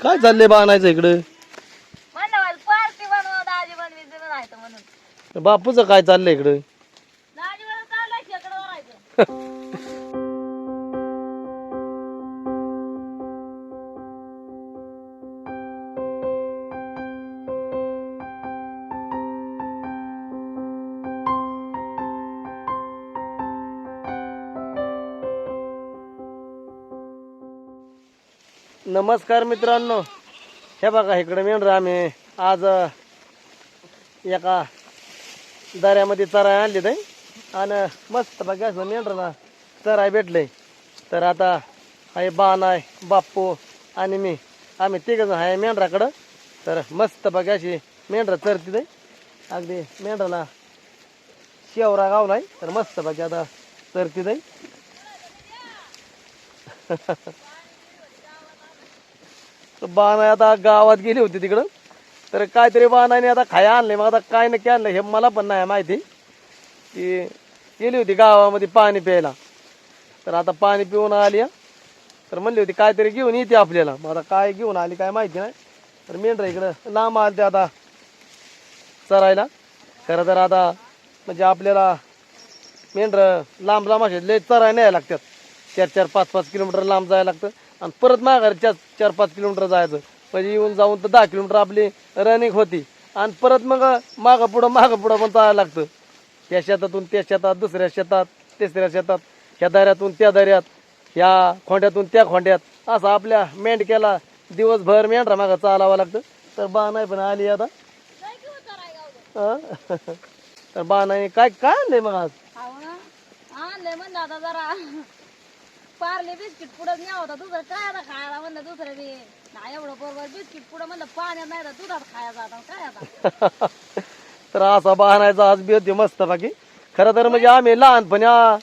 काय चाललंय बाणायचं इकडं? म्हणलं पार्टी बनवा दाजी बनवी दिलं नाही तर म्हणून. बापूचं काय चाललंय इकडं? नमस्कार मित्रांनो. हे बघा इकडे मेंढरा आम्ही आज एका दऱ्यामध्ये चराय आणली ते आणि मस्त बघा असं मेंढर चराय भेटले. तर आता आहे बाण आहे बाप्पू आणि मी. आम्ही तिघंजण आहे मेंढराकडं तर मस्त बघा अशी मेंढरा चरती ते अगदी मेंढराला शेवरा गावलाय तर मस्त बघा आता चरती ते तर बाण आता गावात गेली होती तिकडं. तर काहीतरी बाणाने आता खाया आणले. मग आता काय नक्की आणलं हे मला पण नाही माहिती. की गेली होती गावामध्ये पाणी प्यायला. तर आता पाणी पिऊन आली. तर म्हणली होती काहीतरी घेऊन येते आपल्याला. मग आता काय घेऊन आली काय माहिती नाही. तर मेंढरा इकडं लांब आले ते आता चरायला. खरं तर आता म्हणजे आपल्याला मेंढरं लांब लांब असे लय चराय न्यायला लागतात. चार चार पाच पाच किलोमीटर लांब जायला लागतं. आणि परत माघारी चार चार पाच किलोमीटर जायचं. म्हणजे येऊन जाऊन तर दहा किलोमीटर आपली रनिंग होती. आणि परत मग मागं पुढं मागं पुढं पण जायला लागतं. या शेतातून त्या शेतात दुसऱ्या शेतात तिसऱ्या शेतात ह्या दऱ्यातून त्या दऱ्यात ह्या खोंड्यातून त्या खोंड्यात. असं आपल्या मेंढक्याला दिवसभर मेंढरा मागं चालावं लागतं. तर बा नाही पण आली आता? तर बा नाही काय काय आणलंय मग आज? आणलंय म्हणलं आता जरा. पारले बिस्किट पुढं न्या होता दुसरं काय आता खायला म्हणलं दुसरं बी. नाही एवढं बरोबर बिस्किट पुढं म्हणलं पाण्यात नाही तर दुधात खायचं आता काय आता? तर असा बहाणायचा आज बी होती मस्त बाकी. खरं तर म्हणजे आम्ही लहानपणी आ-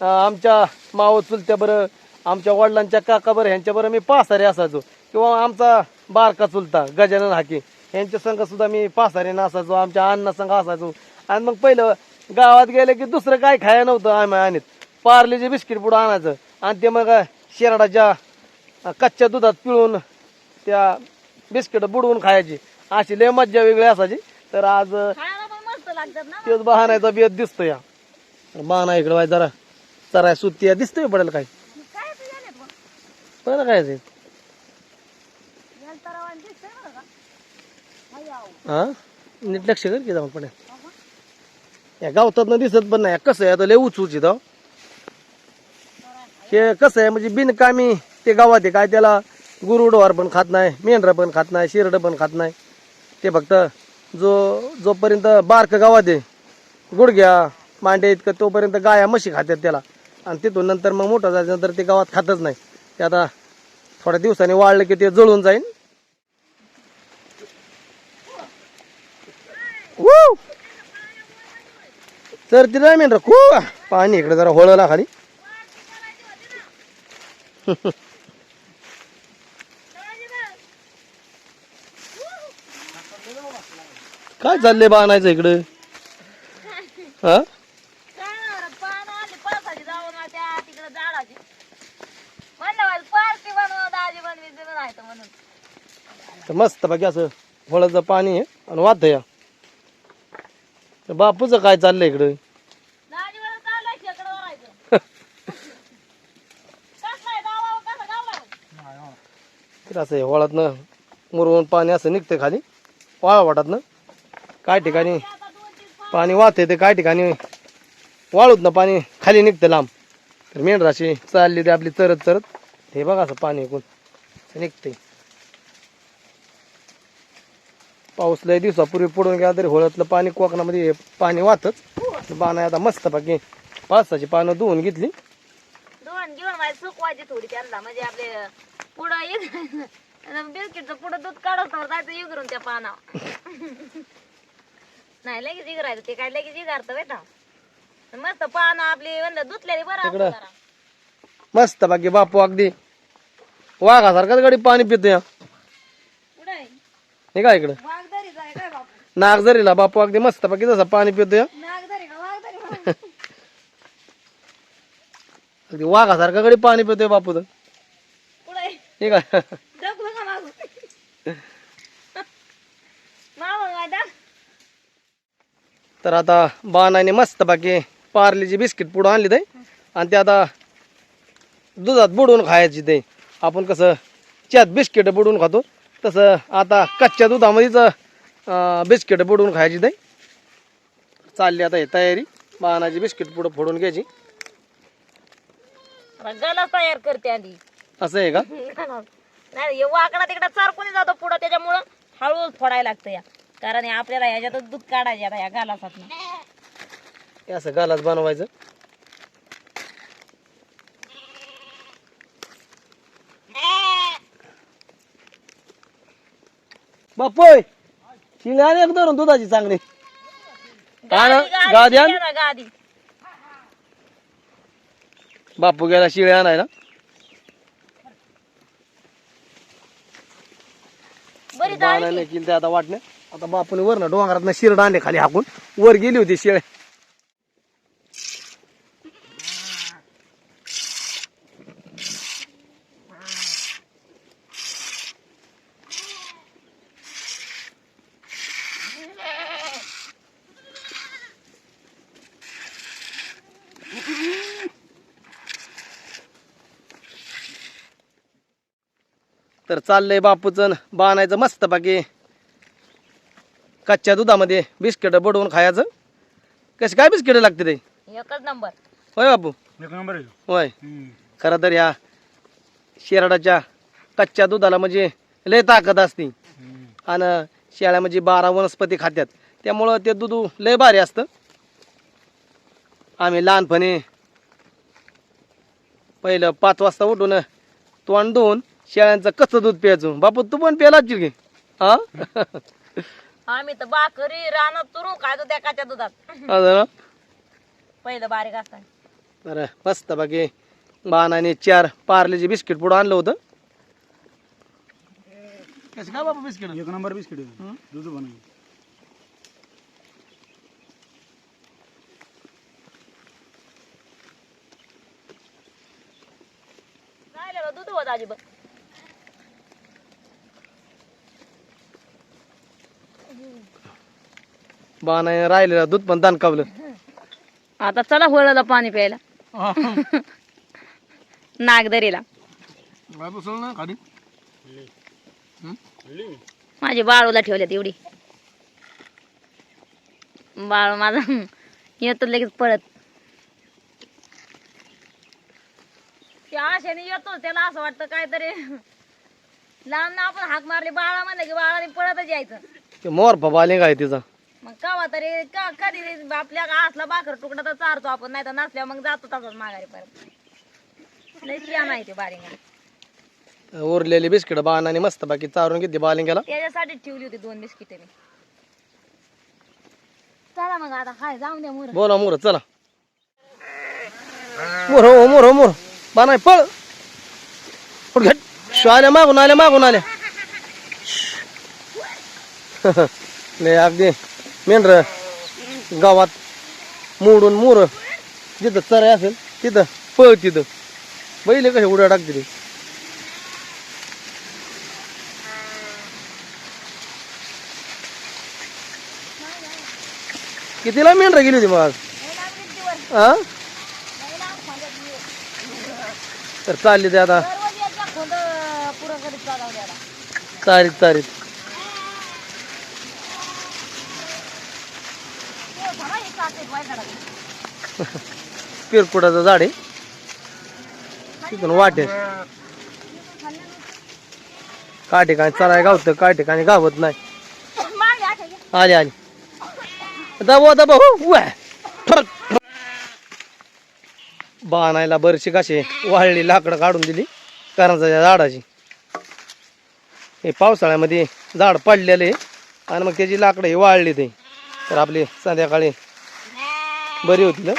आ- आमच्या माव चुलत्या बरं आमच्या वडिलांच्या काका बरं ह्यांच्या बरं मी पासारे असायचो. किंवा आमचा बारका चुलता गजानन हाके यांच्या संघ सुद्धा मी पासारे असायचो आमच्या अण्णा संघ असायचो. आणि मग पहिलं गावात गेलं की दुसरं काय खायला नव्हतं आम्ही आणत. पार्लेचे बिस्किट पुढं आणायचं. आणि ते मग शेरडाच्या कच्च्या दुधात पिळून त्या बिस्किट बुडवून खायची. अशी लय मज्जा वेगळी असायची. तर आज ना. तेच बहानायचा बेत दिसतो या बहाना इकडे वाय जरा जरा सुत्ती दिसतोय पडेल काय? बरं काय ते. हा? नीट लक्ष कर की जाऊन पडेल या गावतात दिसत पण नाही. कसं आहे? आता लय उच उच इथं हे कसं आहे म्हणजे बिनकामी ते गावात आहे काय त्याला गुरुडवार पण खात नाही मेंढरं पण खात नाही शिरडं पण खात नाही. ते फक्त जो जोपर्यंत बारकं गावात आहे गुडघ्या मांडे इतकं तोपर्यंत गाया म्हशी खात्यात त्याला. आणि तिथून नंतर मग मोठं झाल्यानंतर ते गावात खातच नाही. ते आता थोड्या दिवसांनी वाढलं की ते जळून जाईल तर तिला मेंढरा. खूप! पाणी इकडे जरा होळला खाली. काय चाललंय बा आणायचं इकडे? हा? मस्त बाकी असं फळाचं पाणी आहे आणि वाद या बापूचं काय चाललंय इकडं दाजी बनवून चाललंय शेकडं वरायचं कसं आहे गावावर कसं गावला तर असं हे होळातनं मुरवून पाणी असं निघतं खाली. वाळा वाटातनं. काय ठिकाणी पाणी वाहते ते काय ठिकाणी? वाळूत ना पाणी खाली निघतं लांब. तर मेंढराशी चालली ते आपली चरत चरत. हे बघा असं पाणी एकूण निघते पाऊस लय दिवसापूर्वी पडून गेला तरी होळ्यातलं पाणी कोकणामध्ये हे पाणी वाहतच. बाणा आता मस्त बाकी पावसाची पानं धुवून घेतली. घेऊन सुकवायची थोडी त्यांना. म्हणजे आपले पुढं येत बिस्किटचं पुढं दूध काढत जायचं इगरून त्या पानावर. नाही लगेच इगरायचं. ते काय लगेच इगारतं बेटा मस्त पानं आपली म्हणलं धुतलेली बरं असतं. जरा. मस्त बाकी बापू अगदी वाघासारखाच गाडी पाणी पितो कुठं आहे? हे का इकडं. वाघदारी जाय काय बापू? नागझरीला बापू अगदी मस्त बाकी तसं पाणी पितो नागदारी का वाघदारी? अगदी वाघासारखा गाडी पाणी पितोय बापू तर हे तर आता बाणाने मस्त बाकी पारलीची बिस्किट पुढं आणली ते. आणि ते आता दुधात बुडवून खायची ते. आपण कसं च्यात बिस्किट बुडवून खातो. तसं आता कच्च्या दुधामध्येच बिस्किट बुडवून खायची ते. चालली आता हे तयारी. बाणाची बिस्किट पुढं फोडून घ्यायची. तयार करते आधी. असं आहे का? नाही वाकडा तिकडा चारकून जातो पुढं त्याच्यामुळं हळूहळू फोडायला लागतं या. कारण आपल्याला ह्याच्यातच दूध काढायचे आता या गालासाठी हे असं गालाच बनवायचं. बापोय आले एक धरून दुधाची चांगली. आण, गादी आण. गादी गादी. बापू गेला शिळे आणायला. बाणाने केली ते आता वाटणे. आता बापूने वरनं डोंगरात शिरड आणले खाली हाकून वर गेली होती शिळे तर चाललंय बापूचं बाणायचं मस्त बाकी कच्च्या दुधामध्ये बिस्किट बुडवून खायचं. कसे काय बिस्किट लागते ते? एकच नंबर. होय बापू? एक नंबर आहे. होय. खरं तर ह्या शेरडाच्या कच्च्या दुधाला म्हणजे लय ताकद असते. आणि शेळ्या म्हणजे बारा वनस्पती खात्यात. त्यामुळं ते दूध लय भारी असतं. आम्ही लहानपणी पहिलं पाच वाजता उठून तोंड धुवून शेळ्यांचं कच्चं दूध प्यायचो? बापू तू पण प्यायला की? हा? आम्ही तर बाकरी रानात तुरू खायचो त्या काच्या दुधात पहिलं बारीक असताना. बरं मस्त बाकी. बाणाने चार पार्लेचे बिस्किट पुढं आणलं होतं. कसं काय बाबा बिस्किट? एक नंबर बिस्किट आहे. दूध बनवून. राहिलेलं दूध होत अजिबात. बाणाने राहिलेलं दूध पण दान कावलं आता चला होळला पाणी प्यायला. नागदरीला. ना खाली? माझी बाळूला ठेवल्यात एवढी. बाळ माझा येतो लगेच पळत. ते आशेने येतो त्याला असं वाटतं काहीतरी. लांब ना आपण हाक मारली बाळा म्हणलं की बाळाने पळतच यायचं. ते मोर बालिंग आहे तिचा मग कवा तरी का कधी रे आपल्या असला बाकर तुकडा तर चारतो आपण नाही तर नसल्या मग जातो तसंच माघारी परत. लई छान आहे ते बारिंगा उरलेली बिस्किट बाणाने मस्त बाकी चारून घेतली बालिंग्याला. त्याच्यासाठी ठेवली होती दोन बिस्किटे मी. चला मग आता हाय जाऊन द्या मुर. बोला मोर चला. मोर हो मोर हो मोर. बाणाय पळ. पळ घट. शो आल्या मागून आल्या मागून आल्या. लय अगदी मेंढर गावात मोडून मोर जिथं चराय असेल तिथं पळ तिथं. बैल कसे उड्या टाकते कितीला मेंढर गेली होती मग हा तर चालली ते आता. चारीत चारीत ते बघा, हे काटे झाड आहे. तिथून वाटे काय ठिकाणी चराय गावतं काय ठिकाणी गावत नाही. आले आले. आली दबा दबा हो, बाणायला बरीचशी कशी वाळली लाकडं काढून दिली करंजाच्या झाडाची. हे पावसाळ्यामध्ये झाड पडलेले आणि मग त्याची लाकडं ही वाळली ते. तर आपली संध्याकाळी बरी होती ना?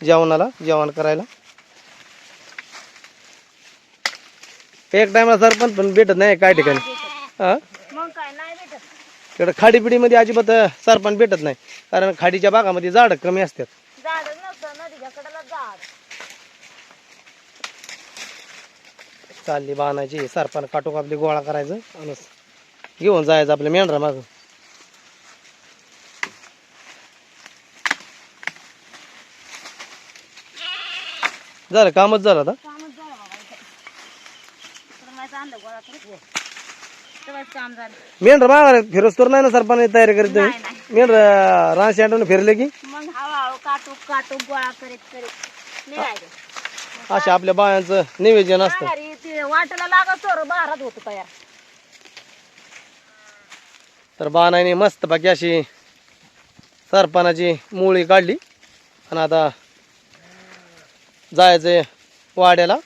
जेवणाला जेवण करायला? एक टायमाला सरपंच पण भेटत नाही काय ठिकाणी? हा? तिकडे खाडीपिडीमध्ये अजिबात सरपण भेटत नाही. कारण खाडीच्या भागामध्ये झाडं कमी असतात. चालली बाणायची सरपण काटोक आपली गोळा करायचं आणि घेऊन जायचं आपल्या मेंढरा माग झालं कामच झालं आता. कामच झालं बाबा इथं. इकडं माहिती आणलं गोळा करून. तेव्हाच काम झालं. मेंढर मागा फिरस तर नाही ना सरपंच तयारी करीत तुम्ही? नाही. मेंढर रान शेंडून फिरले की? मग हळूहळू काटू काटू गोळा करीत करीत. निघायचं. अशा आपल्या बायांचं निवेदन असतं. माघारी ते वाटेला लागत होतो तयार. तर बाणाने मस्त बाकी अशी सरपणाची मुळी काढली. आणि आता जायचं वाड्याला.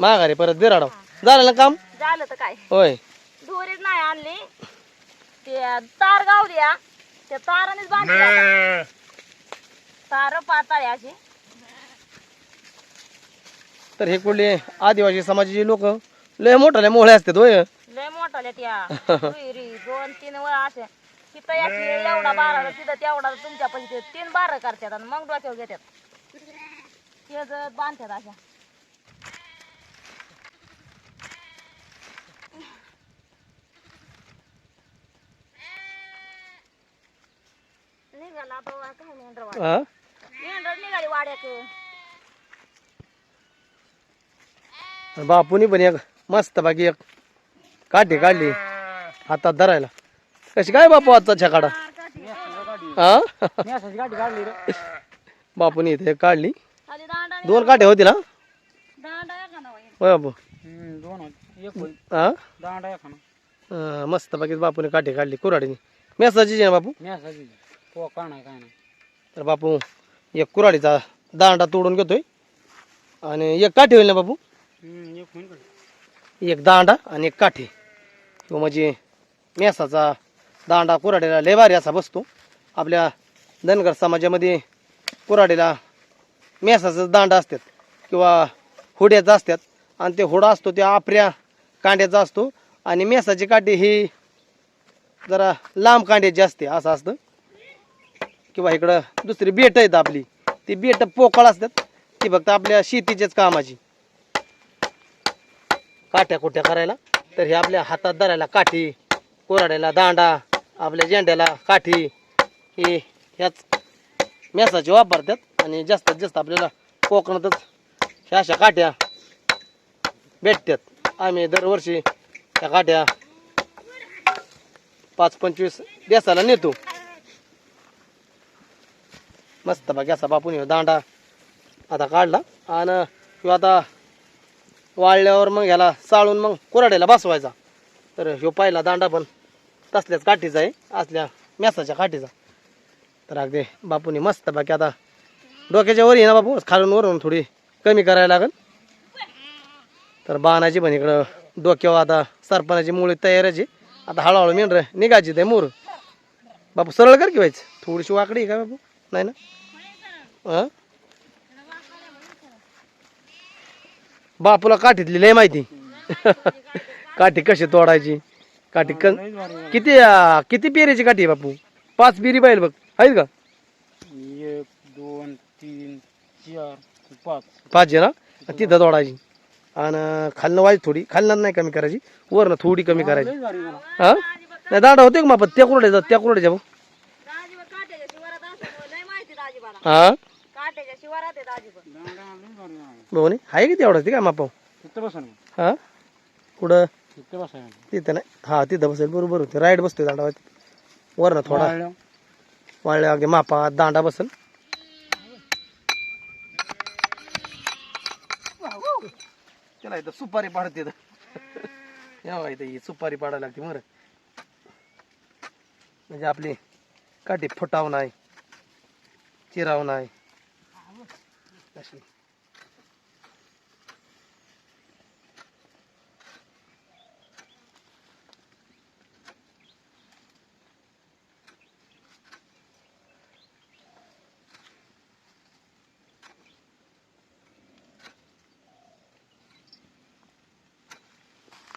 माघारी परत बिराडाव झालं ना काम? झालं तर काय? होय. दोरीच नाही आणली. ते तार गावली हा. त्या तारानेच बांधली आता. तार पाताळे अशी. तर हे कुठले आदिवासी समाजाचे लोक? लय मोठाले मोहळे असतात होय. लय मोठाल्या त्या. विहिरी दोन तीन वर असे. तिथं एक एवढा बारा तिथं तेवढा तुमच्या पैसे. तीन बारा करतात आणि मग डोक्यावर घेतात. ते जर बांधतात अशा निघाला आता वा- काय मेंढर वाड्या हा मेंढर निघाली वाड्यात. आणि बापूनी पण एक मस्त बाकी एक काठी काढली. हातात धरायला. कशी काय बापू आजचा छकाडा? हा गाडी काढली रे. बापूनी इथे एक काढली. दोन काठे होतील हा? दांडा एखादा होईल. होय बापू. दोन एक होईल. हा? दांडा एखादा हा, मस्त बाकी बापूने काठी काढली कुराडीने मेसाची जी ना बापू? मी असायची पो का नाही काय नाही. तर बापू एक कुराडीचा दांडा तोडून घेतोय. आणि एक काठी होईल ना बापू? हम्म, एक होईल का? एक दांडा आणि एक काठी. किंवा म्हणजे मेसाचा दांडा कुराडीला लय भारी असा बसतो. आपल्या धनगर समाजामध्ये कुराडीला मेसाचं दांड असतात किंवा हुड्याचा असतात. आणि ते हुडा असतो त्या आपऱ्या कांड्याचा असतो. आणि मेसाची काठी ही जरा लांब कांड्याची असते असं असतं. किंवा इकडं दुसरी बेट आहेत आपली. ती बेट पोकळ असतात. ती फक्त आपल्या शेतीच्याच कामाची. काठ्या कुठ्या करायला तर हे आपल्या हातात धरायला काठी कोराड्याला दांडा आपल्या झेंड्याला काठी हे ह्याच मेसाचे वापरतात. आणि जास्तीत जास्त आपल्याला कोकणातच ह्या अशा काठ्या भेटतात. आम्ही दरवर्षी ह्या काठ्या पाच पंचवीस देसाला नेतो. मस्त बघ असा बापून दांडा. आता काढला आणि ह्यो आता वाळल्यावर मग ह्याला चाळून मग कोराड्याला बसवायचा. तर ह्यो पहिला दांडा पण तसल्याच काठीचा आहे असल्या मेसाच्या काठीचा. तर अगदी बापूने मस्त बाकी आता डोक्याच्या वर ये ना बापू खालून वरून थोडी कमी करायला लागेल. तर बाणाची पण इकडं डोक्यावर आता सरपणाची मुळी तयाराची. आता हळूहळू मेंढर निघायची ते मूर. बापू सरळ कर की व्हायचं थोडीशी वाकडी आहे का बापू? नाही ना? हां बापूला काठीतली लय माहिती. काठी कशी तोडायची? काठी क किती किती पेरीची काठी आहे बापू? पाच पेरी पाहिजे बघ. आहेत का? तीन चार पाच. पाच ना तिथं तोडायची आणि खालनं वाईट थोडी. खालनं नाही कमी करायची. वरनं थोडी कमी करायची. हा? नाही दांडा होते का मापा? त्या कुरड्याचा त्या कुरड्याच्या भाऊ. हा? शिवारात आहे. भाऊ नाही किती एवढं ते काय मापाव ना. हा? कुठं? तिथं नाही. हा तिथं बसेल. बरोबर होते. राईट बसतोय दांडा. वरनं थोडा. वाळलं. वाळल्या अगदी मापा दांडा बसल. त्याला इथं सुपारी पाडते इथं इथं ही सुपारी पाडायला लागते बर. म्हणजे आपली काठी फुटाव नाही चिराव नाही. अशी.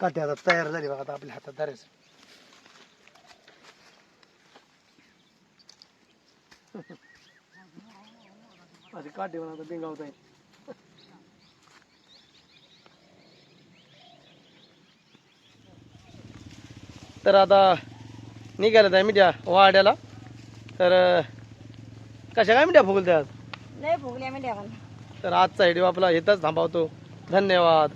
काठी आता तयार झाली बघा आता आपल्या हातात धरायचं अशी काठी म्हणा आता बिंगावता येईल तर आता निघालं त्या मिठ्या वाड्याला तर कशा काय मिठ्या फुगल त्यात लय भोगल्या मी तर आजचा व्हिडिओ आपला इथंच थांबवतो धन्यवाद.